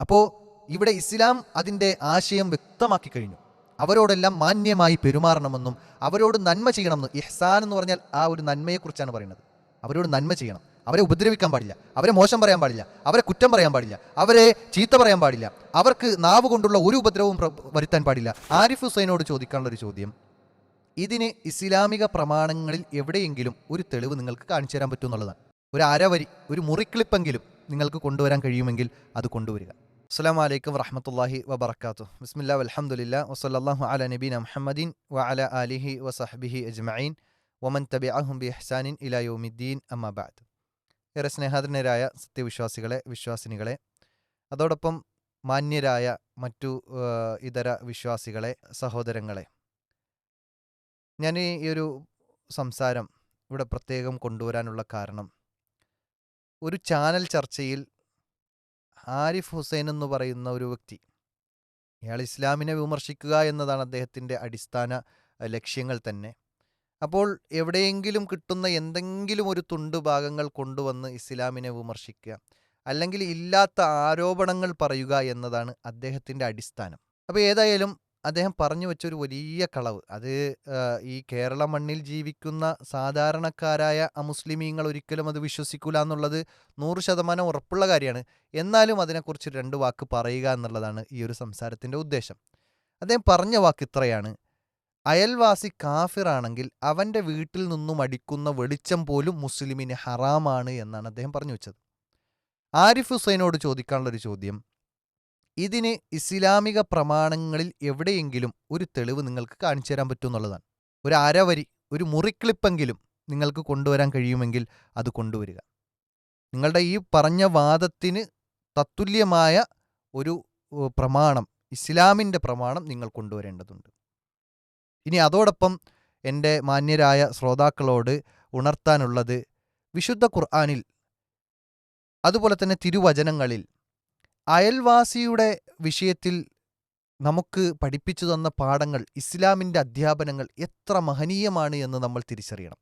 അപ്പോൾ ഇവിടെ ഇസ്ലാം അതിന്റെ ആശയം വ്യക്തമാക്കി കഴിഞ്ഞു. അവരോടെല്ലാം മാന്യമായി പെരുമാറണമെന്നും അവരോട് നന്മ ചെയ്യണമെന്നും ഇഹ്സാൻ എന്ന് പറഞ്ഞാൽ ആ ഒരു നന്മയെക്കുറിച്ചാണ് പറയുന്നത്. അവരോട് നന്മ ചെയ്യണം. അവരെ ഉപദ്രവിക്കാൻ പാടില്ല. അവരെ മോശം പറയാൻ പാടില്ല. അവരെ കുറ്റം പറയാൻ പാടില്ല. അവരെ ചീത്ത പറയാൻ പാടില്ല. അവർക്ക് നാവ് കൊണ്ടുള്ള ഒരു ഉപദ്രവവും വരുത്താൻ പാടില്ല. ആരിഫ് ഹുസൈനോട് ചോദിക്കാനുള്ള ഒരു ചോദ്യം. ഇതിന് ഇസ്ലാമിക പ്രമാണങ്ങളിൽ എവിടെയെങ്കിലും ഒരു തെളിവ് നിങ്ങൾക്ക് കാണിച്ചു തരാൻ പറ്റുമെന്നുള്ളതാണ് ഒരു അരവരി ഒരു മുറിക്ലിപ്പെങ്കിലും നിങ്ങൾക്ക് കൊണ്ടുവരാൻ കഴിയുമെങ്കിൽ അത് കൊണ്ടുവരിക. അസ്സാം വലൈക്കും വറഹമത്തല്ലാഹി വബർക്കാത്തു ബിസ്മില്ലാ അലഹമുല്ല വസല്ലാഹു അല നബീന മുഹമ്മദീൻ വ അല അലിഹി വസഹബിഹി അജ്മഈൻ. വമൻ തബിഅഹും ബി ഹസാനിൻ ഇലാ യൗമിദ്ദീൻ. അമ്മബാദ് ഏറെ സ്നേഹാദരനരായ സത്യവിശ്വാസികളെ വിശ്വാസിനികളെ അതോടൊപ്പം മാന്യരായ മറ്റു ഇതര വിശ്വാസികളെ സഹോദരങ്ങളെ. ഞാൻ ഈ ഒരു സംസാരം ഇവിടെ പ്രത്യേകം കൊണ്ടുവരാനുള്ള കാരണം ഒരു ചാനൽ ചർച്ചയിൽ ആരിഫ് ഹുസൈൻ എന്ന് പറയുന്ന ഒരു വ്യക്തി. ഇയാൾ ഇസ്ലാമിനെ വിമർശിക്കുക എന്നതാണ് അദ്ദേഹത്തിന്റെ അടിസ്ഥാന ലക്ഷ്യങ്ങൾ തന്നെ. അപ്പോൾ എവിടെയെങ്കിലും കിട്ടുന്ന എന്തെങ്കിലും ഒരു തുണ്ട് ഭാഗങ്ങൾ കൊണ്ടുവന്ന് ഇസ്ലാമിനെ വിമർശിക്കുക അല്ലെങ്കിൽ ഇല്ലാത്ത ആരോപണങ്ങൾ പറയുക എന്നതാണ് അദ്ദേഹത്തിന്റെ അടിസ്ഥാനം. അപ്പോൾ ഏതായാലും അദ്ദേഹം പറഞ്ഞു വെച്ച ഒരു വലിയ കളവ്. അത് ഈ കേരള മണ്ണിൽ ജീവിക്കുന്ന സാധാരണക്കാരായ അമുസ്ലിമീങ്ങൾ ഒരിക്കലും അത് വിശ്വസിക്കൂല എന്നുള്ളത് നൂറ് ശതമാനം ഉറപ്പുള്ള കാര്യമാണ്. എന്നാലും അതിനെക്കുറിച്ച് രണ്ട് വാക്ക് പറയുക എന്നുള്ളതാണ് ഈ ഒരു സംസാരത്തിന്റെ ഉദ്ദേശം. അദ്ദേഹം പറഞ്ഞ വാക്ക് ഇത്രയാണ്. അയൽവാസി കാഫിറാണെങ്കിൽ അവന്റെ വീട്ടിൽ നിന്നും അടിക്കുന്ന വെളിച്ചം പോലും മുസ്ലിമിന് ഹറാമാണ് എന്നാണ് അദ്ദേഹം പറഞ്ഞു വെച്ചത്. ആരിഫ് ഹുസൈനോട് ചോദിക്കാനുള്ളൊരു ചോദ്യം. ഇതിന് ഇസ്ലാമിക പ്രമാണങ്ങളിൽ എവിടെയെങ്കിലും ഒരു തെളിവ് നിങ്ങൾക്ക് കാണിച്ചു തരാൻ പറ്റും എന്നുള്ളതാണ്. ഒരു അരവരി ഒരു മുറിക്ലിപ്പെങ്കിലും നിങ്ങൾക്ക് കൊണ്ടുവരാൻ കഴിയുമെങ്കിൽ അത് കൊണ്ടുവരിക. നിങ്ങളുടെ ഈ പറഞ്ഞ വാദത്തിന് തത്തുല്യമായ ഒരു പ്രമാണം ഇസ്ലാമിന്റെ പ്രമാണം നിങ്ങൾ കൊണ്ടുവരേണ്ടതുണ്ട്. ഇനി അതോടൊപ്പം എന്റെ മാന്യരായ ശ്രോതാക്കളോട് ഉണർത്താനുള്ളത് വിശുദ്ധ ഖുർആാനിൽ അതുപോലെ തന്നെ തിരുവചനങ്ങളിൽ അയൽവാസിയുടെ വിഷയത്തിൽ നമുക്ക് പഠിപ്പിച്ചു തന്ന പാഠങ്ങൾ ഇസ്ലാമിന്റെ അധ്യാപനങ്ങൾ എത്ര മഹനീയമാണ് എന്ന് നമ്മൾ തിരിച്ചറിയണം.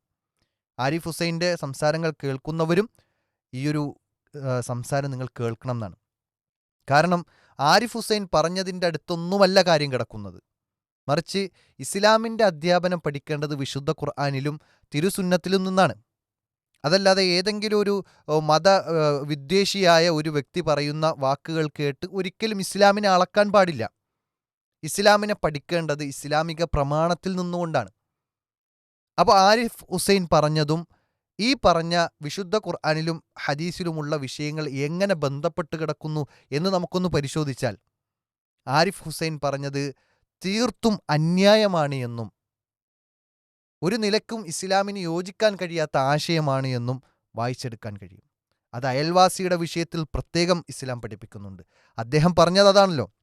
ആരിഫ് ഹുസൈന്റെ സംസാരങ്ങൾ കേൾക്കുന്നവരും ഈയൊരു സംസാരം നിങ്ങൾ കേൾക്കണം എന്നാണ്. കാരണം ആരിഫ് ഹുസൈൻ പറഞ്ഞതിന്റെ അടുത്തൊന്നുമല്ല കാര്യം കിടക്കുന്നത്. മറിച്ച് ഇസ്ലാമിന്റെ അധ്യാപനം പഠിക്കേണ്ടത് വിശുദ്ധ ഖുർആാനിലും തിരുസുന്നത്തിലും നിന്നാണ്. അതല്ലാതെ ഏതെങ്കിലും ഒരു മത വിദ്വേഷിയായ ഒരു വ്യക്തി പറയുന്ന വാക്കുകൾ കേട്ട് ഒരിക്കലും ഇസ്ലാമിനെ അളക്കാൻ പാടില്ല. ഇസ്ലാമിനെ പഠിക്കേണ്ടത് ഇസ്ലാമിക പ്രമാണത്തിൽ നിന്നുകൊണ്ടാണ്. അപ്പോൾ ആരിഫ് ഹുസൈൻ പറഞ്ഞതും ഈ പറഞ്ഞ വിശുദ്ധ ഖുർആാനിലും ഹദീസിലുമുള്ള വിഷയങ്ങൾ എങ്ങനെ ബന്ധപ്പെട്ട് കിടക്കുന്നു എന്ന് നമുക്കൊന്ന് പരിശോധിച്ചാൽ ആരിഫ് ഹുസൈൻ പറഞ്ഞത് തീർത്തും അന്യായമാണ് എന്നും ഒരു നിലക്കും ഇസ്ലാമിന് യോജിക്കാൻ കഴിയാത്ത ആശയമാണ് എന്നും വായിച്ചെടുക്കാൻ കഴിയും. അത് അയൽവാസിയുടെ വിഷയത്തിൽ പ്രത്യേകം ഇസ്ലാം പഠിപ്പിക്കുന്നുണ്ട്. അദ്ദേഹം പറഞ്ഞത് അതാണല്ലോ.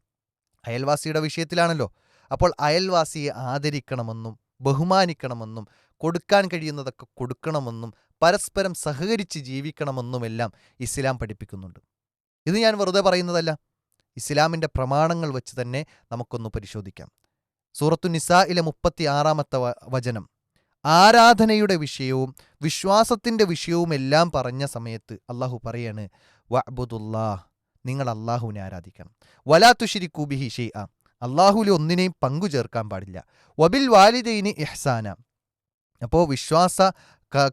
അയൽവാസിയുടെ വിഷയത്തിലാണല്ലോ. അപ്പോൾ അയൽവാസിയെ ആദരിക്കണമെന്നും ബഹുമാനിക്കണമെന്നും കൊടുക്കാൻ കഴിയുന്നതൊക്കെ കൊടുക്കണമെന്നും പരസ്പരം സഹകരിച്ച് ജീവിക്കണമെന്നുമെല്ലാം ഇസ്ലാം പഠിപ്പിക്കുന്നുണ്ട്. ഇത് ഞാൻ വെറുതെ പറയുന്നതല്ല. ഇസ്ലാമിന്റെ പ്രമാണങ്ങൾ വെച്ച് തന്നെ നമുക്കൊന്ന് പരിശോധിക്കാം. സൂറത്തു നിസായിലെ മുപ്പത്തി ആറാമത്തെ വചനം. ആരാധനയുടെ വിഷയവും വിശ്വാസത്തിന്റെ വിഷയവും എല്ലാം പറഞ്ഞ സമയത്ത് അള്ളാഹു പറയാണ് വഅബുദുല്ലാ നിങ്ങൾ അള്ളാഹുവിനെ ആരാധിക്കണം. വലാ കുബിഹി ബിഹി ഷെയ്അ അള്ളാഹുവിൽ ഒന്നിനെയും പങ്കു ചേർക്കാൻ പാടില്ല. വബിൽ വാലിദൈനി ഇഹ്സാന. അപ്പോൾ വിശ്വാസ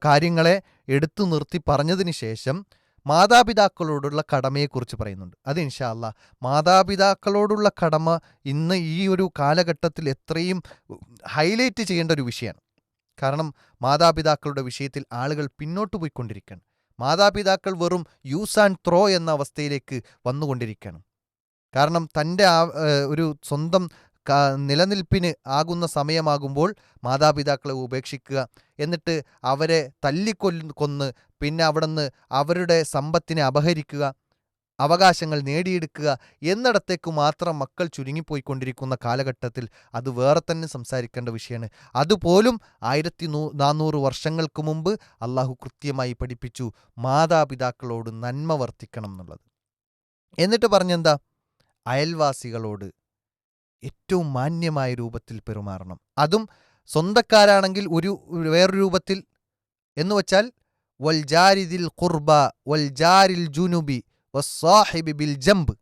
കാര്യങ്ങളെ എടുത്തു നിർത്തി പറഞ്ഞതിന് ശേഷം മാതാപിതാക്കളോടുള്ള കടമയെക്കുറിച്ച് പറയുന്നുണ്ട്. അത് ഇൻഷാ അല്ലാ മാതാപിതാക്കളോടുള്ള കടമ ഇന്ന് ഈ ഒരു കാലഘട്ടത്തിൽ എത്രയും ഹൈലൈറ്റ് ചെയ്യേണ്ട ഒരു വിഷയമാണ്. കാരണം മാതാപിതാക്കളുടെ വിഷയത്തിൽ ആളുകൾ പിന്നോട്ട് പോയിക്കൊണ്ടിരിക്കുകയാണ്. മാതാപിതാക്കൾ വെറും യൂസ് ആൻഡ് ത്രോ എന്ന അവസ്ഥയിലേക്ക് വന്നുകൊണ്ടിരിക്കുകയാണ്. കാരണം തന്റെ ഒരു സ്വന്തം നിലനിൽപ്പിന് ആകുന്ന സമയമാകുമ്പോൾ മാതാപിതാക്കളെ ഉപേക്ഷിക്കുക എന്നിട്ട് അവരെ തല്ലിക്കൊല്ല് കൊന്ന് പിന്നെ അവിടുന്ന് അവരുടെ സമ്പത്തിനെ അപഹരിക്കുക അവകാശങ്ങൾ നേടിയെടുക്കുക എന്നിടത്തേക്ക് മാത്രം മക്കൾ ചുരുങ്ങിപ്പോയിക്കൊണ്ടിരിക്കുന്ന കാലഘട്ടത്തിൽ അത് വേറെ തന്നെ സംസാരിക്കേണ്ട വിഷയമാണ്. അതുപോലും ആയിരത്തി നൂ നാനൂറ് വർഷങ്ങൾക്ക് മുമ്പ് അള്ളാഹു കൃത്യമായി പഠിപ്പിച്ചു മാതാപിതാക്കളോട് നന്മ വർത്തിക്കണം എന്നുള്ളത്. എന്നിട്ട് പറഞ്ഞെന്താ? അയൽവാസികളോട് ഏറ്റവും മാന്യമായ രൂപത്തിൽ പെരുമാറണം. അതും സ്വന്തക്കാരാണെങ്കിൽ ഒരു വേറൊരു രൂപത്തിൽ എന്ന് വച്ചാൽ വൽ ജാരിദിൽ ഖുർബ വൽ ജാരിൽ ജുനുബി വസ്സാഹിബി ബിൽ ജംബ്.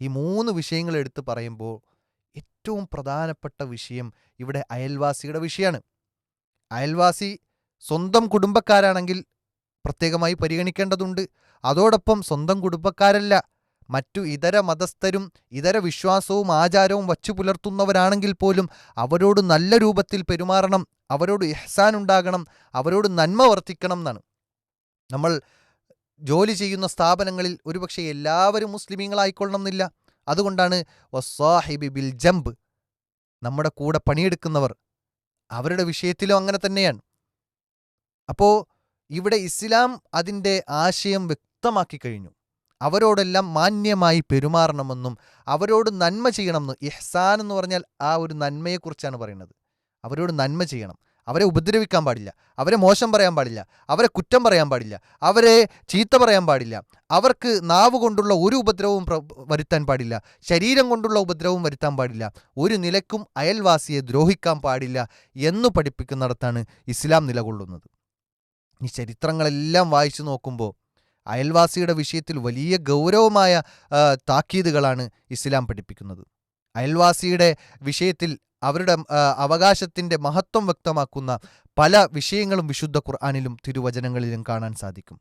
ഈ മൂന്ന് വിഷയങ്ങൾ എടുത്ത് പറയുമ്പോൾ ഏറ്റവും പ്രധാനപ്പെട്ട വിഷയം ഇവിടെ അയൽവാസിയുടെ വിഷയമാണ് അയൽവാസി സ്വന്തം കുടുംബക്കാരാണെങ്കിൽ പ്രത്യേകമായി പരിഗണിക്കേണ്ടതുണ്ട്. അതോടൊപ്പം സ്വന്തം കുടുംബക്കാരല്ല മറ്റു ഇതര മതസ്ഥരും ഇതര വിശ്വാസവും ആചാരവും വച്ചു പുലർത്തുന്നവരാണെങ്കിൽ പോലും അവരോട് നല്ല രൂപത്തിൽ പെരുമാറണം അവരോട് ഇഹ്സാൻ ഉണ്ടാകണം അവരോട് നന്മ വർത്തിക്കണം എന്നാണ്. നമ്മൾ ജോലി ചെയ്യുന്ന സ്ഥാപനങ്ങളിൽ ഒരുപക്ഷെ എല്ലാവരും മുസ്ലിമീങ്ങളായിക്കൊള്ളണം എന്നില്ല അതുകൊണ്ടാണ് വസ്സാഹിബി ബിൽ ജംബ് നമ്മുടെ കൂടെ പണിയെടുക്കുന്നവർ അവരുടെ വിഷയത്തിലും അങ്ങനെ തന്നെയാണ്. അപ്പോൾ ഇവിടെ ഇസ്ലാം അതിന്റെ ആശയം വ്യക്തമാക്കി കഴിഞ്ഞു. അവരോടെല്ലാം മാന്യമായി പെരുമാറണമെന്നും അവരോട് നന്മ ചെയ്യണമെന്നും ഇഹ്സാൻ എന്ന് പറഞ്ഞാൽ ആ ഒരു നന്മയെക്കുറിച്ചാണ് പറയുന്നത്. അവരോട് നന്മ ചെയ്യണം. അവരെ ഉപദ്രവിക്കാൻ പാടില്ല. അവരെ മോശം പറയാൻ പാടില്ല. അവരെ കുറ്റം പറയാൻ പാടില്ല. അവരെ ചീത്ത പറയാൻ പാടില്ല. അവർക്ക് നാവ് കൊണ്ടുള്ള ഒരു ഉപദ്രവവും വരുത്താൻ പാടില്ല. ശരീരം കൊണ്ടുള്ള ഉപദ്രവവും വരുത്താൻ പാടില്ല. ഒരു നിലക്കും അയൽവാസിയെ ദ്രോഹിക്കാൻ പാടില്ല എന്ന് പഠിപ്പിക്കുന്നിടത്താണ് ഇസ്ലാം നിലകൊള്ളുന്നത്. ഈ ചരിത്രങ്ങളെല്ലാം വായിച്ചു നോക്കുമ്പോൾ അയൽവാസിയുടെ വിഷയത്തിൽ വലിയ ഗൗരവമായ താക്കീതുകളാണ് ഇസ്ലാം പഠിപ്പിക്കുന്നത്. അയൽവാസിയുടെ വിഷയത്തിൽ അവരുടെ അവകാശത്തിന്റെ മഹത്വം വ്യക്തമാക്കുന്ന പല വിഷയങ്ങളും വിശുദ്ധ ഖുർആാനിലും തിരുവചനങ്ങളിലും കാണാൻ സാധിക്കും.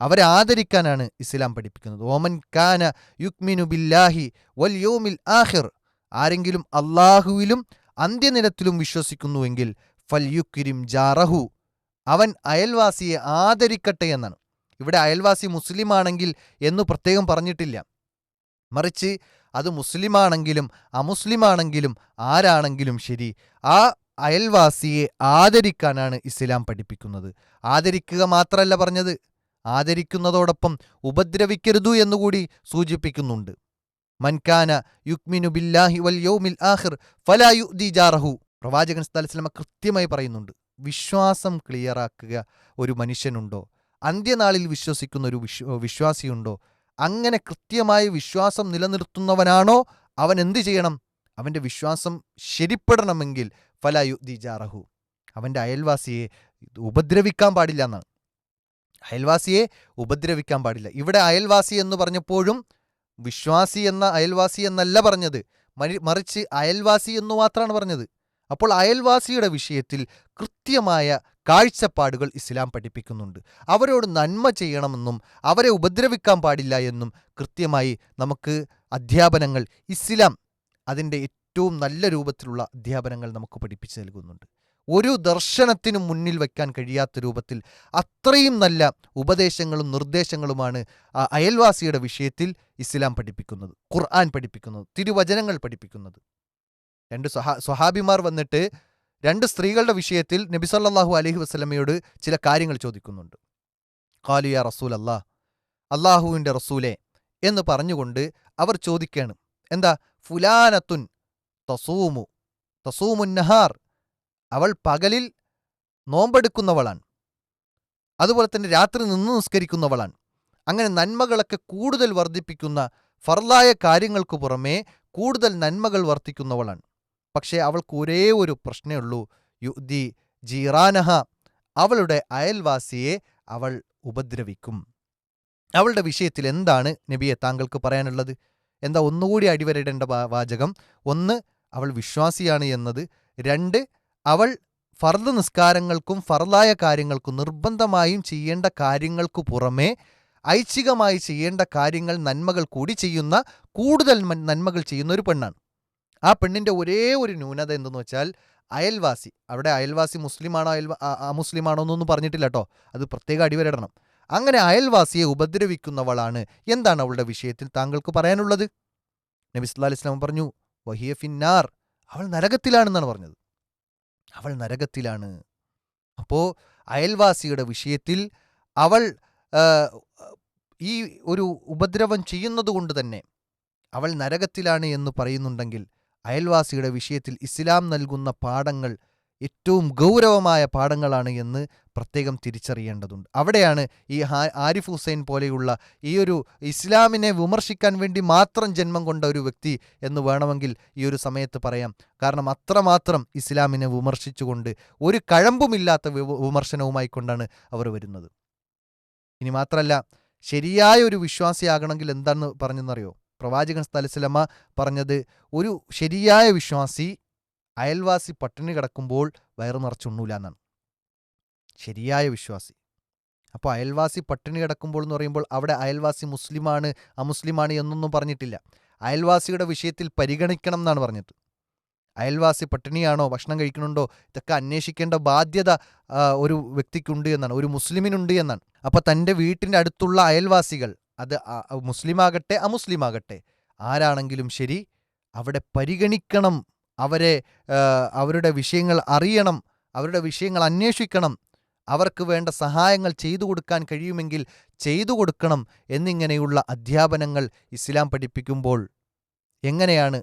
അവരെ ആദരിക്കാനാണ് ഇസ്ലാം പഠിപ്പിക്കുന്നത്. ഓമൻ കാന യുക്മിനു ബില്ലാഹി വൽ ആഹിർ ആരെങ്കിലും അള്ളാഹുവിലും അന്ത്യനിരത്തിലും വിശ്വസിക്കുന്നുവെങ്കിൽ ഫൽ യുക്കിരിം ജാറഹു. അവൻ അയൽവാസിയെ ആദരിക്കട്ടെ എന്നാണ്. ഇവിടെ അയൽവാസി മുസ്ലിമാണെങ്കിൽ എന്ന് പ്രത്യേകം പറഞ്ഞിട്ടില്ല. മറിച്ച് അത് മുസ്ലിമാണെങ്കിലും അമുസ്ലിമാണെങ്കിലും ആരാണെങ്കിലും ശരി ആ അയൽവാസിയെ ആദരിക്കാനാണ് ഇസ്ലാം പഠിപ്പിക്കുന്നത്. ആദരിക്കുക മാത്രമല്ല പറഞ്ഞത് ആദരിക്കുന്നതോടൊപ്പം ഉപദ്രവിക്കരുതു എന്നുകൂടി സൂചിപ്പിക്കുന്നുണ്ട്. മൻകാന യുക്മിനു ബില്ലാഹി വൽ യൗമിൽ ആഖിർ ഫലാ യുദി ജാറഹു. പ്രവാചകൻ സ്ഥലസ്ലമ കൃത്യമായി പറയുന്നുണ്ട് വിശ്വാസം ക്ലിയറാക്കുക ഒരു മനുഷ്യനുണ്ടോ? അന്ത്യനാളിൽ വിശ്വസിക്കുന്ന ഒരു വിശ്വ വിശ്വാസിയുണ്ടോ? അങ്ങനെ കൃത്യമായ വിശ്വാസം നിലനിർത്തുന്നവനാണോ അവൻ എന്തു ചെയ്യണം? അവന്റെ വിശ്വാസം ശരിപ്പെടണമെങ്കിൽ ഫലായു ദിജാറഹു അവന്റെ അയൽവാസിയെ ഉപദ്രവിക്കാൻ പാടില്ല എന്നാണ്. അയൽവാസിയെ ഉപദ്രവിക്കാൻ പാടില്ല. ഇവിടെ അയൽവാസി എന്ന് പറഞ്ഞപ്പോഴും വിശ്വാസി എന്ന അയൽവാസി എന്നല്ല പറഞ്ഞത്. മറിച്ച് അയൽവാസി എന്ന് മാത്രമാണ് പറഞ്ഞത്. അപ്പോൾ അയൽവാസിയുടെ വിഷയത്തിൽ കൃത്യമായ കാഴ്ചപ്പാടുകൾ ഇസ്ലാം പഠിപ്പിക്കുന്നുണ്ട്. അവരോട് നന്മ ചെയ്യണമെന്നും അവരെ ഉപദ്രവിക്കാൻ പാടില്ല എന്നും കൃത്യമായി നമുക്ക് അധ്യാപനങ്ങൾ ഇസ്ലാം അതിന്റെ ഏറ്റവും നല്ല രൂപത്തിലുള്ള അധ്യാപനങ്ങൾ നമുക്ക് പഠിപ്പിച്ചു നൽകുന്നുണ്ട്. ഒരു ദർശനത്തിനും മുന്നിൽ വയ്ക്കാൻ കഴിയാത്ത രൂപത്തിൽ അത്രയും നല്ല ഉപദേശങ്ങളും നിർദ്ദേശങ്ങളുമാണ് അയൽവാസിയുടെ വിഷയത്തിൽ ഇസ്ലാം പഠിപ്പിക്കുന്നത് ഖുർആൻ പഠിപ്പിക്കുന്നത് തിരുവചനങ്ങൾ പഠിപ്പിക്കുന്നത്. രണ്ട് സ്വഹാ സ്വഹാബിമാർ വന്നിട്ട് രണ്ട് സ്ത്രീകളുടെ വിഷയത്തിൽ നബി സല്ലല്ലാഹു അലൈഹി വസല്ലമയോട് ചില കാര്യങ്ങൾ ചോദിക്കുന്നുണ്ട്. ഖാലിയ റസൂൽ അല്ലാ അള്ളാഹുവിന്റെ റസൂലെ എന്ന് പറഞ്ഞുകൊണ്ട് അവർ ചോദിക്കുകയാണ് എന്താ? ഫുലാനത്തുൻ തസൂമു തസൂമുൻ നഹാർ. അവൾ പകലിൽ നോമ്പെടുക്കുന്നവളാണ്. അതുപോലെ തന്നെ രാത്രി നിന്ന് നിസ്കരിക്കുന്നവളാണ്. അങ്ങനെ നന്മകളൊക്കെ കൂടുതൽ വർദ്ധിപ്പിക്കുന്ന ഫർലായ കാര്യങ്ങൾക്ക് പുറമേ കൂടുതൽ നന്മകൾ വർദ്ധിക്കുന്നവളാണ്. പക്ഷേ അവൾക്ക് ഒരേ ഒരു പ്രശ്നമേ ഉള്ളൂ. യുദി ജീറാനഹ. അവളുടെ അയൽവാസിയെ അവൾ ഉപദ്രവിക്കും. അവളുടെ വിഷയത്തിൽ എന്താണ് നബിയെ താങ്കൾക്ക് പറയാനുള്ളത്? എന്താ ഒന്നുകൂടി അടിവരയിടേണ്ട വാചകം? ഒന്ന് അവൾ വിശ്വാസിയാണ് എന്നത്. രണ്ട് അവൾ ഫർദ് നിസ്കാരങ്ങൾക്കും ഫർദായ കാര്യങ്ങൾക്കും നിർബന്ധമായും ചെയ്യേണ്ട കാര്യങ്ങൾക്കു പുറമേ ഐച്ഛികമായി ചെയ്യേണ്ട കാര്യങ്ങൾ നന്മകൾ കൂടി ചെയ്യുന്ന കൂടുതൽ നന്മകൾ ചെയ്യുന്ന ഒരു പെണ്ണാണ്. ആ പെണ്ണിന്റെ ഒരേ ഒരു ന്യൂനത എന്തെന്ന് വെച്ചാൽ അയൽവാസി. അവിടെ അയൽവാസി മുസ്ലിമാണോ ആ മുസ്ലിമാണോ എന്നൊന്നും പറഞ്ഞിട്ടില്ല കേട്ടോ അത് പ്രത്യേക അടിവരിടണം അങ്ങനെ അയൽവാസിയെ ഉപദ്രവിക്കുന്നവളാണ് എന്താണ് അവളുടെ വിഷയത്തിൽ താങ്കൾക്ക് പറയാനുള്ളത്? നബി സല്ലല്ലാഹു അലൈഹി വസല്ലം പറഞ്ഞു വഹിയ ഫിന്നാർ. അവൾ നരകത്തിലാണെന്നാണ് പറഞ്ഞത്. അവൾ നരകത്തിലാണ്. അപ്പോൾ അയൽവാസിയുടെ വിഷയത്തിൽ അവൾ ഈ ഒരു ഉപദ്രവം ചെയ്യുന്നത് കൊണ്ട് തന്നെ അവൾ നരകത്തിലാണ് എന്ന് പറയുന്നുണ്ടെങ്കിൽ അയൽവാസിയുടെ വിഷയത്തിൽ ഇസ്ലാം നൽകുന്ന പാഠങ്ങൾ ഏറ്റവും ഗൗരവമായ പാഠങ്ങളാണ് എന്ന് പ്രത്യേകം തിരിച്ചറിയേണ്ടതുണ്ട്. അവിടെയാണ് ഈ ആരിഫ് ഹുസൈൻ പോലെയുള്ള ഈ ഒരു ഇസ്ലാമിനെ വിമർശിക്കാൻ വേണ്ടി മാത്രം ജന്മം കൊണ്ട ഒരു വ്യക്തി എന്ന് വേണമെങ്കിൽ ഈ ഒരു സമയത്ത് പറയാം. കാരണം അത്രമാത്രം ഇസ്ലാമിനെ വിമർശിച്ചുകൊണ്ട് ഒരു കഴമ്പുമില്ലാത്ത വിമർശനവുമായി കൊണ്ടാണ് അവർ വരുന്നത്. ഇനി മാത്രമല്ല ശരിയായ ഒരു വിശ്വാസിയാകണമെങ്കിൽ എന്താണെന്ന് പറഞ്ഞെന്നറിയോ? പ്രവാചകൻ സ്ഥലസ്ലമ പറഞ്ഞത് ഒരു ശരിയായ വിശ്വാസി അയൽവാസി പട്ടിണി കിടക്കുമ്പോൾ വയറു നിറച്ചുണ്ണൂല എന്നാണ് ശരിയായ വിശ്വാസി. അപ്പോൾ അയൽവാസി പട്ടിണി കിടക്കുമ്പോൾ എന്ന് പറയുമ്പോൾ അവിടെ അയൽവാസി മുസ്ലിമാണ് അമുസ്ലിമാണ് എന്നൊന്നും പറഞ്ഞിട്ടില്ല. അയൽവാസിയുടെ വിഷയത്തിൽ പരിഗണിക്കണം എന്നാണ് പറഞ്ഞത്. അയൽവാസി പട്ടിണിയാണോ ഭക്ഷണം കഴിക്കണുണ്ടോ ഇതൊക്കെ അന്വേഷിക്കേണ്ട ബാധ്യത ഒരു വ്യക്തിക്കുണ്ട് എന്നാണ് ഒരു മുസ്ലിമിനുണ്ട് എന്നാണ്. അപ്പോൾ തന്റെ വീട്ടിന്റെ അടുത്തുള്ള അയൽവാസികൾ അത് മുസ്ലിമാകട്ടെ അമുസ്ലിമാകട്ടെ. ആരാണെങ്കിലും ശരി അവിടെ പരിഗണിക്കണം അവരെ അവരുടെ വിഷയങ്ങൾ അറിയണം അവരുടെ വിഷയങ്ങൾ അന്വേഷിക്കണം അവർക്ക് വേണ്ട സഹായങ്ങൾ ചെയ്തു കൊടുക്കാൻ കഴിയുമെങ്കിൽ ചെയ്തു കൊടുക്കണം എന്നിങ്ങനെയുള്ള അധ്യാപനങ്ങൾ ഇസ്ലാം പഠിപ്പിക്കുമ്പോൾ എങ്ങനെയാണ്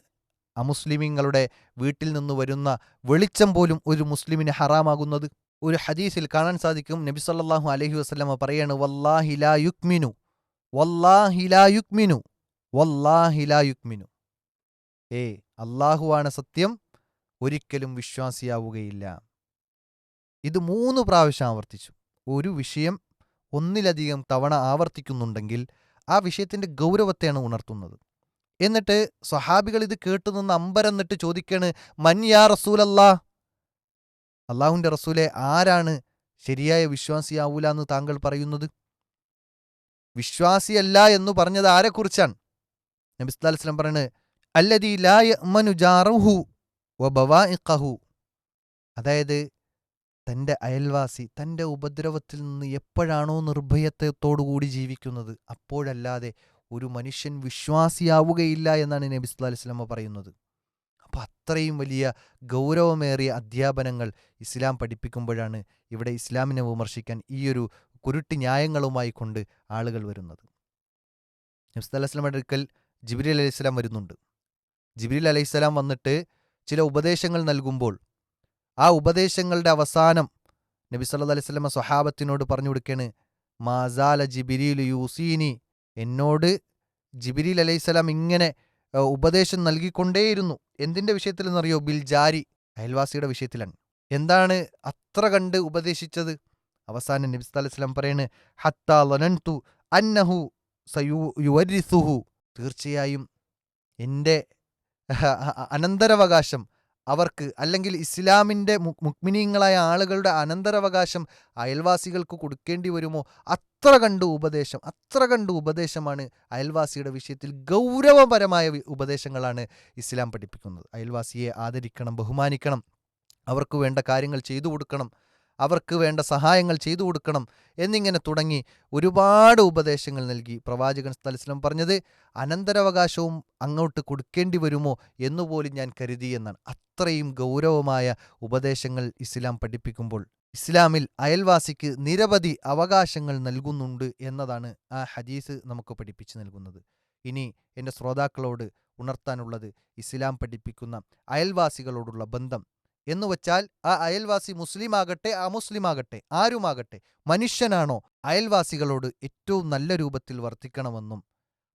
അമുസ്ലിമീങ്ങളുടെ വീട്ടിൽ നിന്ന് വരുന്ന വെളിച്ചം പോലും ഒരു മുസ്ലിമിന് ഹറാമാകുന്നത്? ഒരു ഹദീസിൽ കാണാൻ സാധിക്കും. നബി സല്ലല്ലാഹു അലൈഹി വസ്ലമ പറയാണ് വല്ലാഹി ലാ യുക്മിനു. വല്ലാഹി വല്ലാഹിലായുക്മിനു യുക്മിനു വല്ലാഹി ലാ യുക്മിനു. ഏ അള്ളാഹുവാണ് സത്യം ഒരിക്കലും വിശ്വാസിയാവുകയില്ല. ഇത് മൂന്ന് പ്രാവശ്യം ആവർത്തിച്ചു. ഒരു വിഷയം ഒന്നിലധികം തവണ ആവർത്തിക്കുന്നുണ്ടെങ്കിൽ ആ വിഷയത്തിന്റെ ഗൗരവത്തെയാണ് ഉണർത്തുന്നത്. എന്നിട്ട് സ്വഹാബികൾ ഇത് കേട്ടുനിന്ന് അമ്പരന്നിട്ട് ചോദിക്കാണ് മൻ യാ റസൂലല്ലാ അള്ളാഹുവിന്റെ റസൂലെ ആരാണ് ശരിയായ വിശ്വാസിയാവൂല എന്ന് താങ്കൾ പറയുന്നത്? വിശ്വാസിയല്ല എന്ന് പറഞ്ഞത് ആരെക്കുറിച്ചാണ്? നബി സ്വല്ലല്ലാഹു വസ്ലം പറയുന്നത് അല്ലതി ലാ യഅ്മനു ജാറഹു വബവാഇഖഹു അതായത് തന്റെ അയൽവാസി തന്റെ ഉപദ്രവത്തിൽ നിന്ന് എപ്പോഴാണോ നിർഭയത്വത്തോടുകൂടി ജീവിക്കുന്നത് അപ്പോഴല്ലാതെ ഒരു മനുഷ്യൻ വിശ്വാസിയാവുകയില്ല എന്നാണ് നബി സ്വല്ലല്ലാഹു വസ്ലമ പറയുന്നത്. അപ്പോൾ അത്രയും വലിയ ഗൗരവമേറിയ അധ്യാപനങ്ങൾ ഇസ്ലാം പഠിപ്പിക്കുമ്പോഴാണ് ഇവിടെ ഇസ്ലാമിനെ വിമർശിക്കാൻ ഈയൊരു കുരുട്ടി ന്യായങ്ങളുമായി കൊണ്ട് ആളുകൾ വരുന്നത്. നബി സ്വല്ലല്ലാഹു അലൈഹി വസല്ലമയുടെ അടുക്കൽ ജിബിരി അലൈഹി സ്വലാം വരുന്നുണ്ട്. ജിബ്രീൽ അലൈഹി സ്വലാം വന്നിട്ട് ചില ഉപദേശങ്ങൾ നൽകുമ്പോൾ ആ ഉപദേശങ്ങളുടെ അവസാനം നബി സല്ലു അലൈഹി വസല്ലമ സ്വഹാബത്തിനോട് പറഞ്ഞു കൊടുക്കാണ് മാസാല ജിബിരിൽ യൂസീനി. എന്നോട് ജിബിരിൽ അലൈഹിസ്സലാം ഇങ്ങനെ ഉപദേശം നൽകിക്കൊണ്ടേയിരുന്നു. എന്തിന്റെ വിഷയത്തിലെന്നറിയോ? ബിൽ ജാരി അയൽവാസിയുടെ വിഷയത്തിലാണ്. എന്താണ് അത്ര കണ്ട് ഉപദേശിച്ചത്? അവസാനം നബി അലൈഹി വസല്ലം പറയാണ് ഹത്താ ലനൻതു അന്നഹു സയുവരിസുഹു തീർച്ചയായും എന്റെ അനന്തരവകാശം അവർക്ക് അല്ലെങ്കിൽ ഇസ്ലാമിന്റെ മുക്മിനീങ്ങളായ ആളുകളുടെ അനന്തരവകാശം അയൽവാസികൾക്ക് കൊടുക്കേണ്ടി വരുമോ? അത്ര കണ്ട് ഉപദേശം അത്ര കണ്ട് ഉപദേശമാണ് അയൽവാസിയുടെ വിഷയത്തിൽ ഗൗരവപരമായ ഉപദേശങ്ങളാണ് ഇസ്ലാം പഠിപ്പിക്കുന്നത്. അയൽവാസിയെ ആദരിക്കണം ബഹുമാനിക്കണം അവർക്ക് വേണ്ട കാര്യങ്ങൾ ചെയ്തു കൊടുക്കണം. അവർക്ക് വേണ്ട സഹായങ്ങൾ ചെയ്തു കൊടുക്കണം എന്നിങ്ങനെ തുടങ്ങി ഒരുപാട് ഉപദേശങ്ങൾ നൽകി. പ്രവാചകൻ സ്ഥലസ്ലം പറഞ്ഞത് അനന്തരാവകാശവും അങ്ങോട്ട് കൊടുക്കേണ്ടി വരുമോ എന്നുപോലും ഞാൻ കരുതി എന്നാണ്. അത്രയും ഗൗരവമായ ഉപദേശങ്ങൾ ഇസ്ലാം പഠിപ്പിക്കുമ്പോൾ ഇസ്ലാമിൽ അയൽവാസിക്ക് നിരവധി അവകാശങ്ങൾ നൽകുന്നുണ്ട് എന്നതാണ് ആ ഹദീസ് നമുക്ക് പഠിപ്പിച്ചു നൽകുന്നത്. ഇനി എന്റെ ശ്രോതാക്കളോട് ഉണർത്താനുള്ളത് ഇസ്ലാം പഠിപ്പിക്കുന്ന അയൽവാസികളോടുള്ള ബന്ധം എന്ന് വച്ചാൽ ആ അയൽവാസി മുസ്ലിം ആകട്ടെ മുസ്ലിമാകട്ടെ അമുസ്ലിമാകട്ടെ ആരുമാകട്ടെ മനുഷ്യനാണോ അയൽവാസികളോട് ഏറ്റവും നല്ല രൂപത്തിൽ വർത്തിക്കണമെന്നും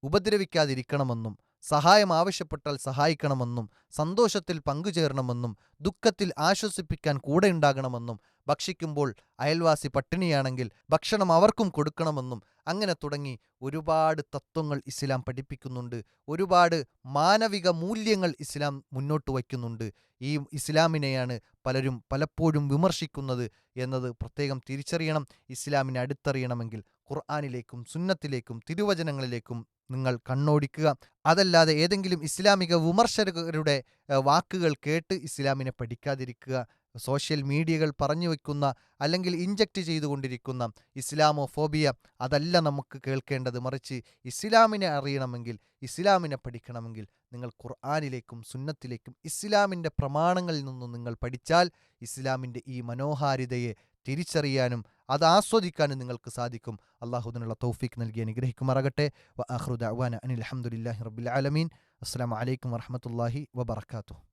ഉപദ്രവിക്കാതിരിക്കണമെന്നും സഹായം ആവശ്യപ്പെട്ടാൽ സഹായിക്കണമെന്നും സന്തോഷത്തിൽ പങ്കുചേരണമെന്നും ദുഃഖത്തിൽ ആശ്വസിപ്പിക്കാൻ കൂടെയുണ്ടാകണമെന്നും ഭക്ഷിക്കുമ്പോൾ അയൽവാസി പട്ടിണിയാണെങ്കിൽ ഭക്ഷണം അവർക്കും കൊടുക്കണമെന്നും അങ്ങനെ തുടങ്ങി ഒരുപാട് തത്വങ്ങൾ ഇസ്ലാം പഠിപ്പിക്കുന്നുണ്ട്. ഒരുപാട് മാനവിക മൂല്യങ്ങൾ ഇസ്ലാം മുന്നോട്ട് വയ്ക്കുന്നുണ്ട്. ഈ ഇസ്ലാമിനെയാണ് പലരും പലപ്പോഴും വിമർശിക്കുന്നത് എന്നത് പ്രത്യേകം തിരിച്ചറിയണം ഇസ്ലാമിനെ അടുത്തറിയണമെങ്കിൽ ഖുർആാനിലേക്കും സുന്നത്തിലേക്കും തിരുവചനങ്ങളിലേക്കും നിങ്ങൾ കണ്ണോടിക്കുക. അതല്ലാതെ ഏതെങ്കിലും ഇസ്ലാമിക വിമർശകരുടെ വാക്കുകൾ കേട്ട് ഇസ്ലാമിനെ പഠിക്കാതിരിക്കുക സോഷ്യൽ മീഡിയകൾ പറഞ്ഞു വയ്ക്കുന്ന അല്ലെങ്കിൽ ഇഞ്ചക്റ്റ് ചെയ്തുകൊണ്ടിരിക്കുന്ന ഇസ്ലാമോ ഫോബിയ അതല്ല നമുക്ക് കേൾക്കേണ്ടത്. മറിച്ച് ഇസ്ലാമിനെ അറിയണമെങ്കിൽ ഇസ്ലാമിനെ പഠിക്കണമെങ്കിൽ നിങ്ങൾ ഖുർആാനിലേക്കും സുന്നത്തിലേക്കും ഇസ്ലാമിന്റെ പ്രമാണങ്ങളിൽ നിന്നും നിങ്ങൾ പഠിച്ചാൽ ഇസ്ലാമിന്റെ ഈ മനോഹാരിതയെ തിരിച്ചറിയാനും അത് ആസ്വദിക്കാനും നിങ്ങൾക്ക് സാധിക്കും. അള്ളാഹുദിനുള്ള തൗഫീഖ് നൽകി അനുഗ്രഹിക്കുമാറാകട്ടെ. വ ആഖ്റു ദഅ്വാന അനിൽ അഹമ്മദില്ലാഹി റബ്ബിൽ ആലമീൻ. അസ്സലാമു അലൈക്കും വറഹ്മത്തുള്ളാഹി വബറകാതുഹു.